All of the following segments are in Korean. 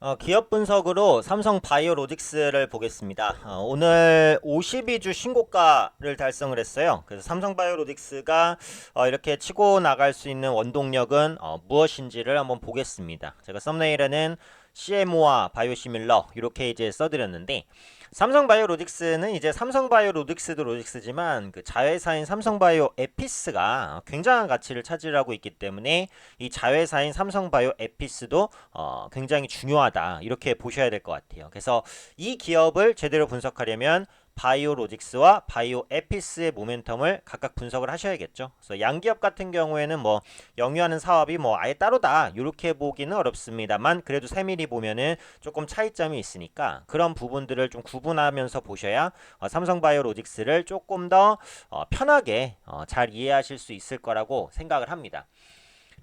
어, 기업 분석으로 삼성 바이오로직스를 보겠습니다. 어, 오늘 52주 신고가를 달성을 했어요. 그래서 삼성 바이오로직스가 어, 이렇게 치고 나갈 수 있는 원동력은 어, 무엇인지를 한번 보겠습니다. 제가 썸네일에는 CMO와 바이오시밀러 이렇게 이제 써드렸는데 삼성바이오로직스는 이제 삼성바이오로직스도 로직스지만 그 자회사인 삼성바이오 에피스가 굉장한 가치를 차지하고 있기 때문에 이 자회사인 삼성바이오 에피스도 어, 굉장히 중요하다 이렇게 보셔야 될 것 같아요. 그래서 이 기업을 제대로 분석하려면 바이오로직스와 바이오 에피스의 모멘텀을 각각 분석을 하셔야겠죠. 그래서 양기업 같은 경우에는 뭐 영유하는 사업이 뭐 아예 따로다 이렇게 보기는 어렵습니다만 그래도 세밀히 보면은 조금 차이점이 있으니까 그런 부분들을 좀 구분하면서 보셔야 어, 삼성바이오로직스를 조금 더 어, 편하게 어, 잘 이해하실 수 있을 거라고 생각을 합니다.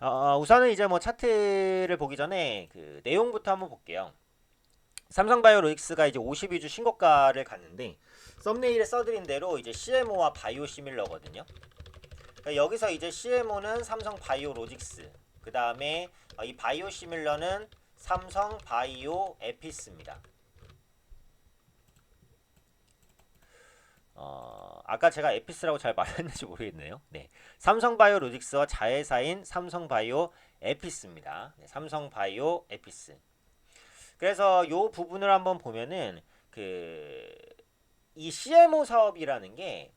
어, 우선은 이제 뭐 차트를 보기 전에 그 내용부터 한번 볼게요. 삼성바이오로직스가 이제 52주 신고가를 갔는데 썸네일에 써드린 대로 이제 CMO와 바이오 시밀러거든요. 그러니까 여기서 이제 CMO는 삼성 바이오 로직스, 그 다음에 이 바이오 시밀러는 삼성 바이오 에피스입니다. 어, 아까 제가 에피스라고 잘 말했는지 모르겠네요. 네. 삼성바이오 로직스와 자회사인 삼성바이오 에피스입니다. 네, 삼성바이오 에피스. 그래서 요 부분을 한번 보면은 그 이 CMO 사업이라는 게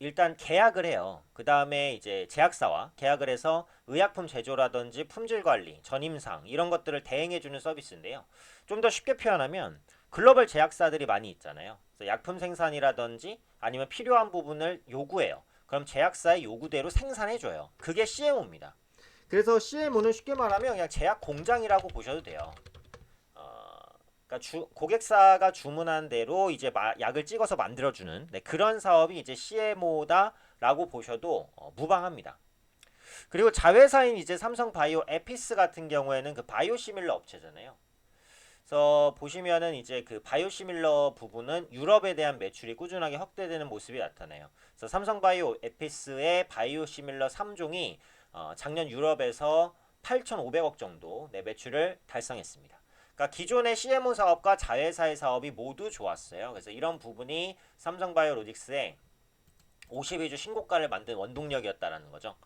일단 계약을 해요. 그 다음에 이제 제약사와 계약을 해서 의약품 제조라든지 품질 관리, 전임상 이런 것들을 대행해주는 서비스인데요. 좀 더 쉽게 표현하면 글로벌 제약사들이 많이 있잖아요. 약품 생산이라든지 아니면 필요한 부분을 요구해요. 그럼 제약사의 요구대로 생산해줘요. 그게 CMO입니다. 그래서 CMO는 쉽게 말하면 그냥 제약 공장이라고 보셔도 돼요. 어, 그러니까 주, 고객사가 주문한 대로 이제 마, 약을 찍어서 만들어주는 네, 그런 사업이 이제 CMO다라고 보셔도 어, 무방합니다. 그리고 자회사인 이제 삼성 바이오 에피스 같은 경우에는 그 바이오시밀러 업체잖아요. 그래서 보시면은 이제 그 바이오시밀러 부분은 유럽에 대한 매출이 꾸준하게 확대되는 모습이 나타나요. 그래서 삼성 바이오 에피스의 바이오시밀러 3종이 어, 작년 유럽에서 8,500억 정도 내 매출을 달성했습니다. 그러니까 기존의 CMO 사업과 자회사의 사업이 모두 좋았어요. 그래서 이런 부분이 삼성바이오로직스의 52주 신고가를 만든 원동력이었다라는 거죠.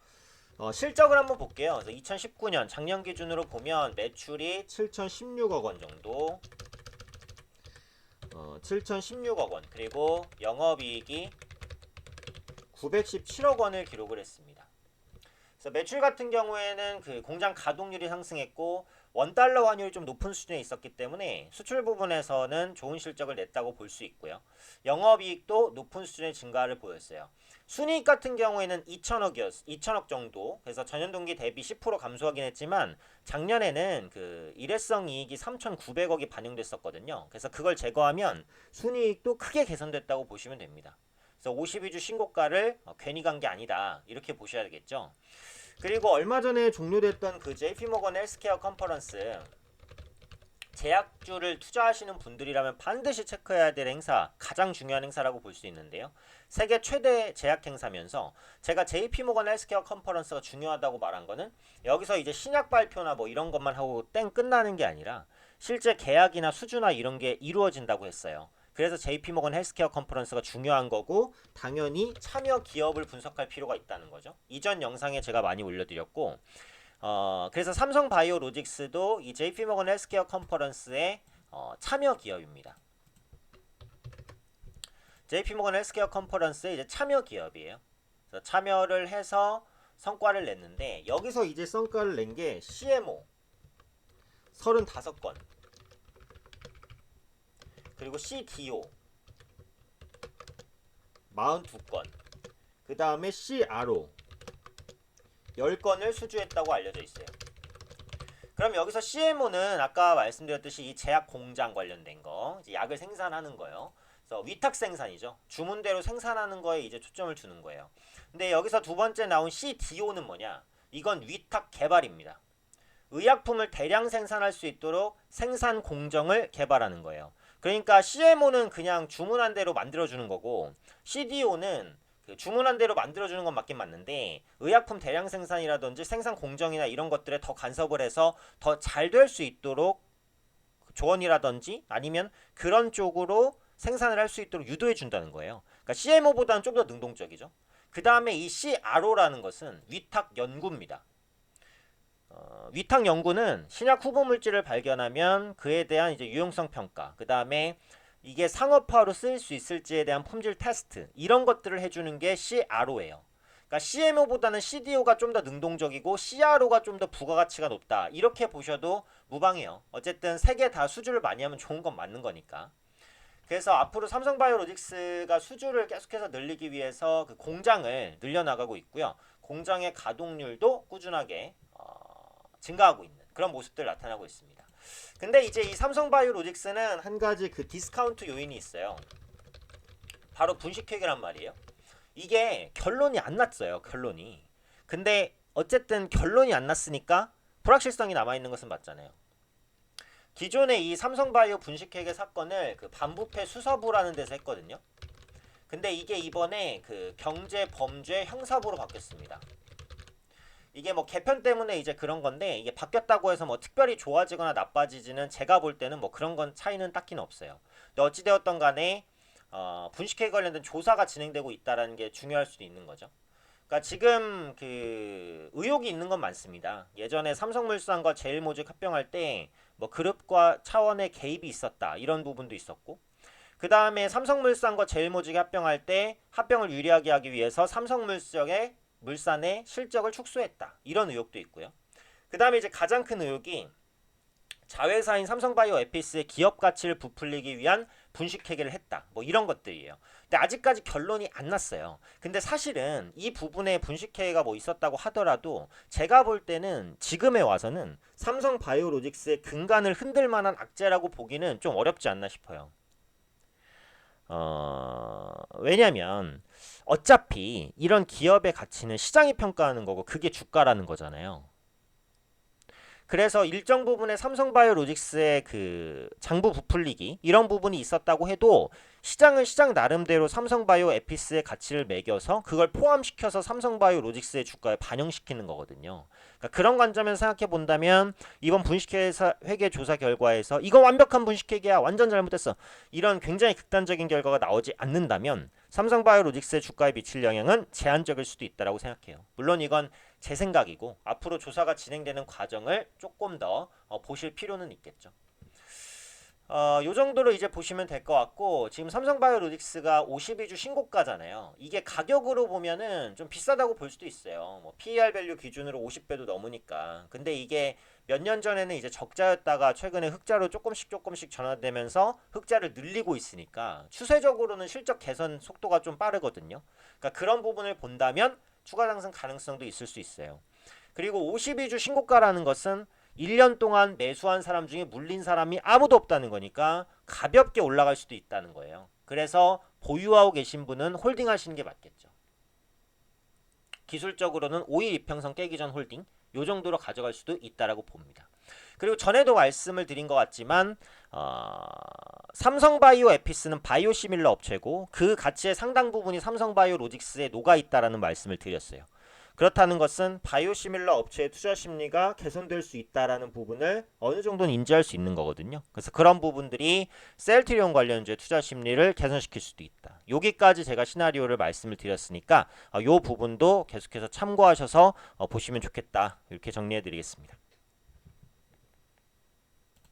어, 실적을 한번 볼게요. 그래서 2019년 작년 기준으로 보면 매출이 7,016억 원 정도, 어, 7,016억 원 그리고 영업이익이 917억 원을 기록을 했습니다. 그래서 매출 같은 경우에는 그 공장 가동률이 상승했고 원 달러 환율이 좀 높은 수준에 있었기 때문에 수출 부분에서는 좋은 실적을 냈다고 볼 수 있고요. 영업이익도 높은 수준의 증가를 보였어요. 순이익 같은 경우에는 2천억이었, 2천억 정도. 그래서 전년 동기 대비 10% 감소하긴 했지만 작년에는 그 일회성 이익이 3,900억이 반영됐었거든요. 그래서 그걸 제거하면 순이익도 크게 개선됐다고 보시면 됩니다. 그래서 52주 신고가를 어, 괜히 간 게 아니다. 이렇게 보셔야 되겠죠. 그리고 얼마 전에 종료됐던 그 JP모건 헬스케어 컨퍼런스 제약주를 투자하시는 분들이라면 반드시 체크해야 될 행사, 가장 중요한 행사라고 볼 수 있는데요. 세계 최대 제약 행사면서 제가 JP모건 헬스케어 컨퍼런스가 중요하다고 말한 거는 여기서 이제 신약 발표나 뭐 이런 것만 하고 땡 끝나는 게 아니라 실제 계약이나 수주나 이런 게 이루어진다고 했어요. 그래서 JP모건 헬스케어 컨퍼런스가 중요한 거고 당연히 참여 기업을 분석할 필요가 있다는 거죠. 이전 영상에 제가 많이 올려드렸고 어, 그래서 삼성 바이오로직스도 이 JP모건 헬스케어 컨퍼런스의 어, 참여 기업입니다. JP모건 헬스케어 컨퍼런스의 이제 참여 기업이에요. 그래서 참여를 해서 성과를 냈는데 여기서 이제 성과를 낸 게 CMO 35건 그리고 CDO 42건 그 다음에 CRO 10건을 수주했다고 알려져 있어요. 그럼 여기서 CMO는 아까 말씀드렸듯이 이 제약 공장 관련된 거, 약을 생산하는 거요. 그래서 위탁 생산이죠. 주문대로 생산하는 거에 이제 초점을 두는 거예요. 근데 여기서 두 번째 나온 CDO는 뭐냐? 이건 위탁 개발입니다. 의약품을 대량 생산할 수 있도록 생산 공정을 개발하는 거예요. 그러니까 CMO는 그냥 주문한 대로 만들어 주는 거고 CDO는 그 주문한 대로 만들어주는 건 맞긴 맞는데 의약품 대량 생산이라든지 생산 공정이나 이런 것들에 더 간섭을 해서 더 잘 될 수 있도록 조언이라든지 아니면 그런 쪽으로 생산을 할 수 있도록 유도해 준다는 거예요. 그러니까 CMO보다는 좀 더 능동적이죠. 그 다음에 이 CRO라는 것은 위탁 연구입니다. 어, 위탁 연구는 신약 후보 물질을 발견하면 그에 대한 이제 유용성 평가, 그 다음에 이게 상업화로 쓰일 수 있을지에 대한 품질 테스트 이런 것들을 해주는 게 CRO예요. 그러니까 CMO보다는 CDO가 좀 더 능동적이고 CRO가 좀 더 부가가치가 높다 이렇게 보셔도 무방해요. 어쨌든 세 개 다 수주를 많이 하면 좋은 건 맞는 거니까. 그래서 앞으로 삼성바이오로직스가 수주를 계속해서 늘리기 위해서 그 공장을 늘려나가고 있고요. 공장의 가동률도 꾸준하게 어, 증가하고 있는 그런 모습들 나타나고 있습니다. 근데 이제 이 삼성바이오로직스는 한 가지 그 디스카운트 요인이 있어요. 바로 분식회계란 말이에요. 이게 결론이 안 났어요. 결론이. 근데 어쨌든 결론이 안 났으니까 불확실성이 남아 있는 것은 맞잖아요. 기존의 이 삼성바이오 분식회계 사건을 그 반부패 수사부라는 데서 했거든요. 근데 이게 이번에 그 경제범죄 형사부로 바뀌었습니다. 이게 뭐 개편 때문에 이제 그런 건데 이게 바뀌었다고 해서 뭐 특별히 좋아지거나 나빠지지는 제가 볼 때는 뭐 그런 건 차이는 딱히는 없어요. 근데 어찌 되었던 간에 어, 분식회 관련된 조사가 진행되고 있다라는 게 중요할 수도 있는 거죠. 그러니까 지금 그 의혹이 있는 건 많습니다. 예전에 삼성물산과 제일모직 합병할 때 뭐 그룹과 차원의 개입이 있었다 이런 부분도 있었고 그 다음에 삼성물산과 제일모직이 합병할 때 합병을 유리하게 하기 위해서 삼성물산의 물산의 실적을 축소했다 이런 의혹도 있고요. 그 다음에 이제 가장 큰 의혹이 자회사인 삼성바이오 에피스의 기업 가치를 부풀리기 위한 분식회계를 했다. 뭐 이런 것들이에요. 근데 아직까지 결론이 안 났어요. 근데 사실은 이 부분에 분식회계가 뭐 있었다고 하더라도 제가 볼 때는 지금에 와서는 삼성 바이오로직스의 근간을 흔들 만한 악재라고 보기는 좀 어렵지 않나 싶어요. 어, 왜냐면 어차피 이런 기업의 가치는 시장이 평가하는 거고 그게 주가라는 거잖아요. 그래서 일정 부분의 삼성바이오로직스의 그 장부 부풀리기 이런 부분이 있었다고 해도 시장은 시장 나름대로 삼성바이오 에피스의 가치를 매겨서 그걸 포함시켜서 삼성바이오로직스의 주가에 반영시키는 거거든요. 그러니까 그런 관점에서 생각해 본다면 이번 분식회사 회계 조사 결과에서 이거 완벽한 분식회계야 완전 잘못됐어 이런 굉장히 극단적인 결과가 나오지 않는다면 삼성바이오로직스의 주가에 미칠 영향은 제한적일 수도 있다라고 생각해요. 물론 이건 제 생각이고 앞으로 조사가 진행되는 과정을 조금 더 어, 보실 필요는 있겠죠. 어, 요 정도로 이제 보시면 될 것 같고 지금 삼성바이오로직스가 52주 신고가잖아요. 이게 가격으로 보면은 좀 비싸다고 볼 수도 있어요. 뭐 PER 밸류 기준으로 50배도 넘으니까. 근데 이게 몇 년 전에는 이제 적자였다가 최근에 흑자로 조금씩 조금씩 전환되면서 흑자를 늘리고 있으니까 추세적으로는 실적 개선 속도가 좀 빠르거든요. 그러니까 그런 부분을 본다면 추가 상승 가능성도 있을 수 있어요. 그리고 52주 신고가라는 것은 1년 동안 매수한 사람 중에 물린 사람이 아무도 없다는 거니까 가볍게 올라갈 수도 있다는 거예요. 그래서 보유하고 계신 분은 홀딩 하시는 게 맞겠죠. 기술적으로는 5일 이평선 깨기 전 홀딩 요 정도로 가져갈 수도 있다라고 봅니다. 그리고 전에도 말씀을 드린 것 같지만 어, 삼성바이오 에피스는 바이오 시밀러 업체고 그 가치의 상당 부분이 삼성바이오 로직스에 녹아 있다라는 말씀을 드렸어요. 그렇다는 것은 바이오시밀러 업체의 투자 심리가 개선될 수 있다라는 부분을 어느 정도는 인지할 수 있는 거거든요. 그래서 그런 부분들이 셀트리온 관련주의 투자 심리를 개선시킬 수도 있다. 여기까지 제가 시나리오를 말씀을 드렸으니까 이 부분도 계속해서 참고하셔서 어, 보시면 좋겠다. 이렇게 정리해 드리겠습니다.